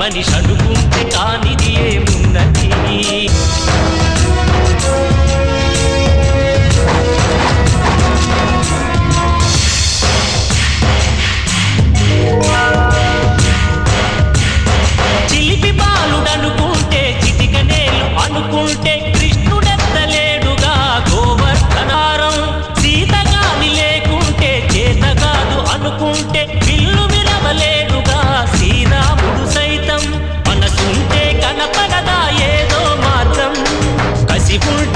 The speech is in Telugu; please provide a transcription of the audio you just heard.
మనిషి అనుకుంటే కానిది ఏమున్నది? చిలిపి బాలుడు అనుకుంటే చిటికనేలు అనుకుంటే కృష్ణుడెత్తలేడుగా గోవర్ధనారం. సీత కాని లేకుంటే చేత కాదు అనుకుంటే పిల్లు విరవలేడుగా காஞ்சி போட்டு